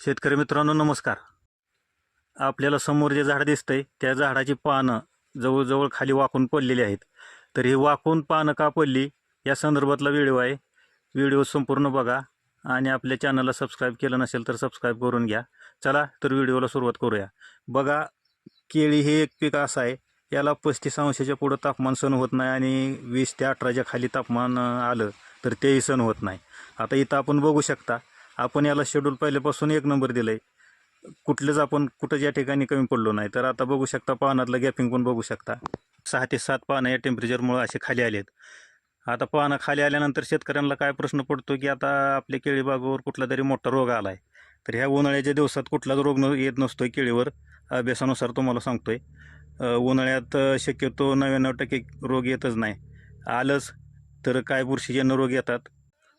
शेतकरी मित्रांनो नमस्कार. आपल्याला समोर जे झाड दिसतंय त्या झाडाची पानं जवळजवळ खाली वाकून पडलेली आहेत. तर ही वाकून पानं का पडली या संदर्भातला व्हिडिओ आहे. व्हिडिओ संपूर्ण बघा आणि आपल्या चॅनलला सबस्क्राईब केलं नसेल तर सबस्क्राईब करून घ्या. चला तर व्हिडिओला सुरुवात करूया. बघा केळी हे एक पीक असं आहे. याला पस्तीस अंशाच्या पुढं तापमान सण होत नाही आणि वीस ते अठराच्या खाली तापमान आलं तर तेही सण होत नाही. आता इथं आपण बघू शकता आपण याला शेड्यूल पहिल्यापासून एक नंबर दिलं आहे कुठलंच आपण कुठं या ठिकाणी कमी पडलो नाही. तर आता बघू शकता पानातलं गॅपिंग पण बघू शकता. सहा ते सात पानं या टेम्परेचरमुळं असे खाली आलेत. आता पानं खाली आल्यानंतर शेतकऱ्यांना काय प्रश्न पडतो की आता आपल्या केळीबागावर कुठला तरी मोठा रोग आला आहे तर ह्या उन्हाळ्याच्या दिवसात कुठलाच रोग न येत नसतो आहे केळीवर. अभ्यासानुसार तुम्हाला सांगतो आहे उन्हाळ्यात शक्यतो नव्याण्णव टक्के रोग येतच नाही. आलंच तर काय बुरशीजन्य रोग येतात?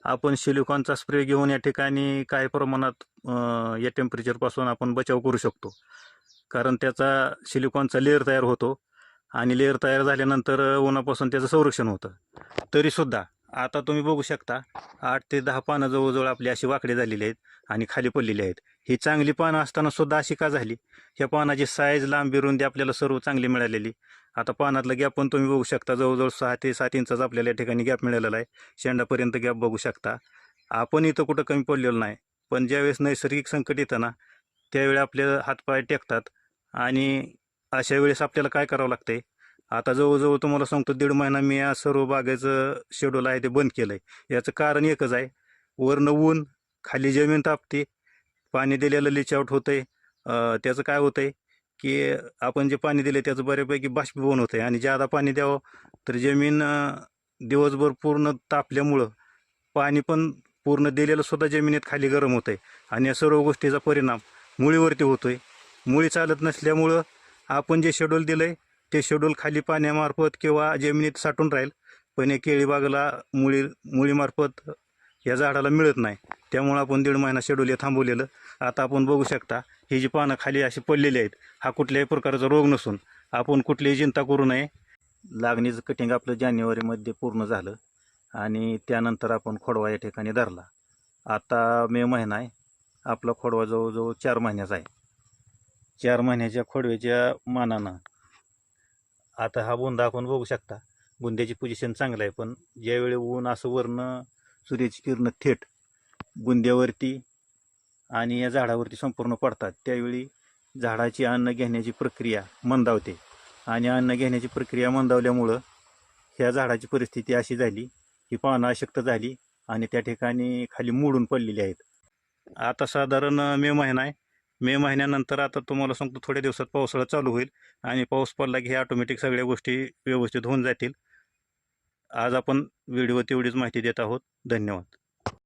आपण सिलिकॉनचा स्प्रे घेऊन या ठिकाणी काही प्रमाणात या टेम्परेचरपासून आपण बचाव करू शकतो. कारण त्याचा सिलिकॉनचा लेअर तयार होतो आणि लेअर तयार झाल्यानंतर उन्हापासून त्याचं संरक्षण होतं. तरीसुद्धा आता तुम्ही बघू शकता आठ ते दहा पानं जवळजवळ आपली अशी वाकडे झालेली आहेत आणि खाली पडलेली आहेत. ही चांगली पानं असताना सुद्धा अशी का झाली? ह्या पानाची साईज लांबी रुंदी आपल्याला सर्व चांगली मिळालेली. आता पानातलं गॅप पण तुम्ही बघू शकता. जवळजवळ सहा ते सात इंचाचा आपल्याला या ठिकाणी गॅप मिळालेला आहे. शेंडापर्यंत गॅप बघू शकता. आपण इथं कुठं कमी पडलेलो नाही. पण ज्यावेळेस नैसर्गिक संकट येतं ना त्यावेळी आपले हातपाय टेकतात. आणि अशा वेळेस आपल्याला काय करावं लागते आता जवळजवळ तुम्हाला सांगतो दीड महिना मी या सर्व बागेचं शेड्यूल आहे ते बंद केलं आहे याचं कारण एकच आहे. वरनं ऊन खाली जमीन तापते. पाणी दिलेलं लिच आउट होतंय. त्याचं काय होतंय की आपण जे पाणी दिले त्याचं बऱ्यापैकी बाष्पीभवन होतंय आणि ज्यादा पाणी द्यावं तर जमीन दिवसभर पूर्ण तापल्यामुळं पाणी पण पूर्ण दिलेलं सुद्धा जमिनीत खाली गरम होतंय आणि या सर्व गोष्टीचा परिणाम मुळीवरती होतो आहे मुळी चालत नसल्यामुळं आपण जे शेड्यूल दिलं आहे ते शेड्यूल खाली पाण्यामार्फत किंवा जमिनीत साठून राहील पण या केळीबागला मुळी मुळीमार्फत या झाडाला मिळत नाही. त्यामुळं आपण दीड महिना शेड्यूल हे थांबवलेलं. आता आपण बघू शकता ही जी पानं खाली अशी पडलेली आहेत हा कुठल्याही प्रकारचा रोग नसून आपण कुठलीही चिंता करू नये. लागणीचं कटिंग आपलं जानेवारीमध्ये पूर्ण झालं आणि त्यानंतर आपण खोडवा या ठिकाणी धरला. आता मे महिना आहे. आपला खोडवा जवळजवळ चार महिन्याचा आहे. चार महिन्याच्या खोडव्याच्या मानानं आता हा बुंदा आपण बघू शकता. बुंद्याची पोझिशन चांगलं आहे पण ज्यावेळी ऊन असं वरनं सूर्याची किरणं थेट बुंद्यावरती आणि या झाडावरती संपूर्ण पडतात. त्यावेळी झाडाची अन्न घेण्याची प्रक्रिया मंदावते. आणि अन्न घेण्याची प्रक्रिया मंदावल्यामुळं ह्या झाडाची परिस्थिती अशी झाली की पानं अशक्त झाली आणि त्या ठिकाणी खाली मोडून पडलेली आहेत. आता साधारण मे महिना आहे. मे महिन्यानंतर आता तुम्हाला सांगतो थोड्या दिवसात पावसाळा चालू होईल आणि पाऊस पडला की हे ऑटोमॅटिक सगळ्या गोष्टी व्यवस्थित होऊन जातील. आज आपण व्हिडिओ तेवढीच माहिती देत आहोत. धन्यवाद.